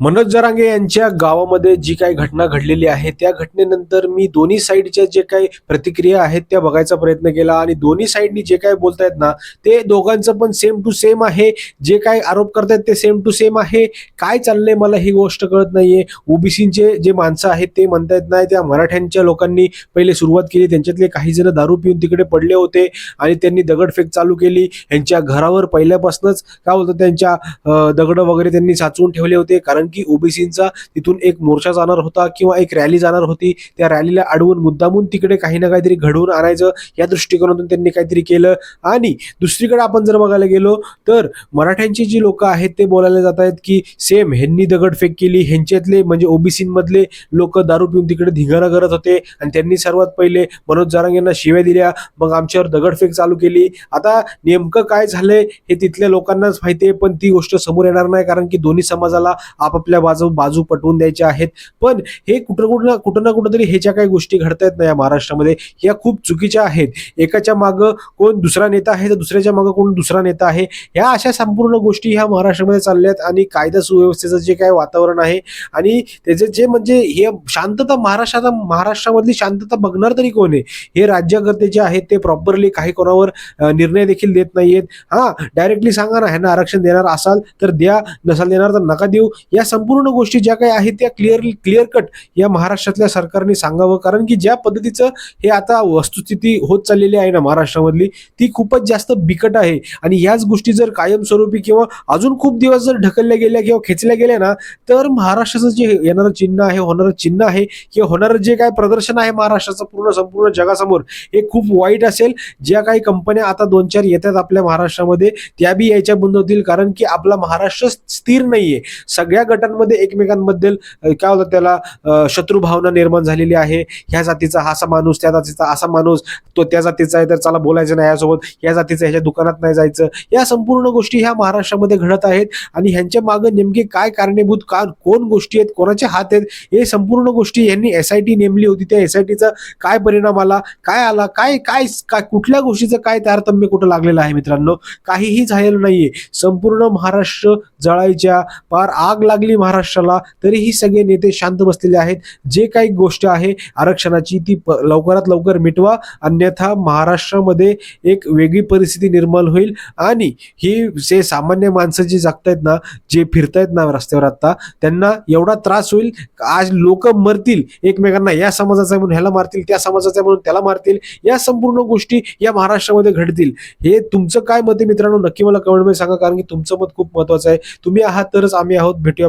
मनोज जरांगे यांच्या गावामध्ये जी काही घटना घडलेली आहे त्या घटनेनंतर मी दोन्ही साईडच्या जे काही प्रतिक्रिया आहेत त्या बघायचा प्रयत्न केला आणि दोन्ही साईडनी जे काही बोलतायत ना ते दोघांचं पण सेम टू सेम आहे. जे काही आरोप करतायत ते सेम टू सेम आहे. काय चाललंय मला ही गोष्ट कळत नाहीये. ओबीसीचे जे माणसं आहेत ते म्हणतायत नाही त्या मराठ्यांच्या लोकांनी पहिले सुरुवात केली. त्यांच्यातले काही जण दारू पिऊन तिकडे पडले होते आणि त्यांनी दगडफेक चालू केली. यांच्या घरावर पहिल्यापासूनच काय बोलतात त्यांच्या दगडं दगड वगैरे त्यांनी साचवून ठेवले होते. कारण की ओबीसींचा तिथून एक मोर्चा जाणार होता किंवा एक रॅली जाणार होती. त्या रॅलीला अडवून मुद्दामून तिकडे काही ना काहीतरी घडवून आणायचं या दृष्टिकोनातून त्यांनी काहीतरी केलं. आणि दुसरीकडे आपण जर बघायला गेलो तर मराठ्यांची जी लोक आहेत ते बोलायला जात आहेत की सेम ह्यांनी दगडफेक केली ह्यांच्यातले म्हणजे ओबीसीमधले लोक दारू पिऊन तिकडे धिंगाणा करत होते. आणि त्यांनी सर्वात पहिले मनोज जारंग यांना शिव्या दिल्या मग आमच्यावर दगडफेक चालू केली. आता नेमकं काय झालंय हे तिथल्या लोकांनाच माहिती आहे पण ती गोष्ट समोर येणार नाही कारण की दोन्ही समाजाला आपापल्या बाजू बाजू पटवून द्यायच्या आहेत. पण हे कुठं कुठं कुठं ना कुठंतरी हे ज्या काही गोष्टी घडतायत ना या महाराष्ट्रामध्ये. ह्या खूप चुकीच्या आहेत. एकाच्या मागं कोण दुसरा नेता आहे तर दुसऱ्याच्या मागं कोण दुसरा नेता आहे. ह्या अशा संपूर्ण गोष्टी ह्या महाराष्ट्रामध्ये चालल्यात आणि कायदा सुव्यवस्थेचं जे काय वातावरण आहे आणि त्याचे जे म्हणजे हे शांतता महाराष्ट्रात महाराष्ट्रामधली शांतता बघणार तरी कोण आहे? हे राज्यकर्ते जे आहेत ते प्रॉपरली काही कोणावर निर्णय देखील देत नाहीयेत. हा डायरेक्टली सांगा ना ह्यांना आरक्षण देणार असाल तर द्या नसाल देणार तर नका देऊ. या संपूर्ण गोष्टी ज्या काही आहेत त्या क्लिअर क्लिअर कट या महाराष्ट्रातल्या सरकारने सांगावं. कारण की ज्या पद्धतीचं हे आता वस्तुस्थिती होत चाललेली आहे ना महाराष्ट्रामधली ती खूपच जास्त बिकट आहे. आणि ह्याच गोष्टी जर कायमस्वरूपी किंवा अजून खूप दिवस जर ढकलल्या गेल्या किंवा खेचल्या गेल्या ना तर महाराष्ट्राचं जे येणारं चिन्ह आहे होणारं चिन्ह आहे किंवा होणारं जे काय प्रदर्शन आहे महाराष्ट्राचं पूर्ण संपूर्ण जगासमोर हे खूप वाईट असेल. ज्या काही कंपन्या आता दोन चार येतात आपल्या महाराष्ट्रामध्ये त्या बी यायच्या बंद होतील. कारण की आपला महाराष्ट्र स्थिर नाहीये. सगळ्या गटांमध्ये एकमेकांबद्दल काय होतं त्याला शत्रू शत्रुभावना निर्माण झालेली आहे. ह्या जातीचा हा असा माणूस त्या जातीचा असा माणूस तो त्या जातीचा आहे तर चला बोलायचं नाही यासोबत. या जातीचं ह्याच्या दुकानात नाही जायचं. या संपूर्ण गोष्टी ह्या महाराष्ट्रामध्ये घडत आहेत आणि ह्यांच्या मागे नेमके काय कारणीभूत का कोण गोष्टी आहेत कोणाचे हात आहेत हे संपूर्ण गोष्टी यांनी एस आय टी नेमली होती. त्या एस आय टीचा काय परिणाम आला काय आला काय काय काय कुठल्या गोष्टीचं काय तारतम्य कुठं लागलेलं आहे मित्रांनो? काहीही झालेलं नाहीये. संपूर्ण महाराष्ट्र जळायच्या पार आग लागली महाराष्ट्राला तरीही सगळे नेते शांत बसलेले आहेत. जे काही गोष्ट आहे आरक्षणाची ती प- लवकरात लवकर मिटवा. अन्यथा महाराष्ट्रामध्ये एक वेगळी परिस्थिती निर्माण होईल. आणि ही जे सामान्य माणसं जी जगतायत ना जे फिरतायत ना रस्त्यावर आता त्यांना एवढा त्रास होईल. आज लोक मरतील एकमेकांना या समाजाचा आहे म्हणून ह्याला मारतील त्या समाजाचा आहे म्हणून त्याला मारतील. या संपूर्ण गोष्टी या महाराष्ट्रामध्ये घडतील. हे तुमचं काय मत आहे मित्रांनो? नक्की मला कमेंटमध्ये सांगा कारण की तुमचं मत खूप महत्वाचं आहे. तुम्ही आहात तरच आम्ही आहोत. भेटूया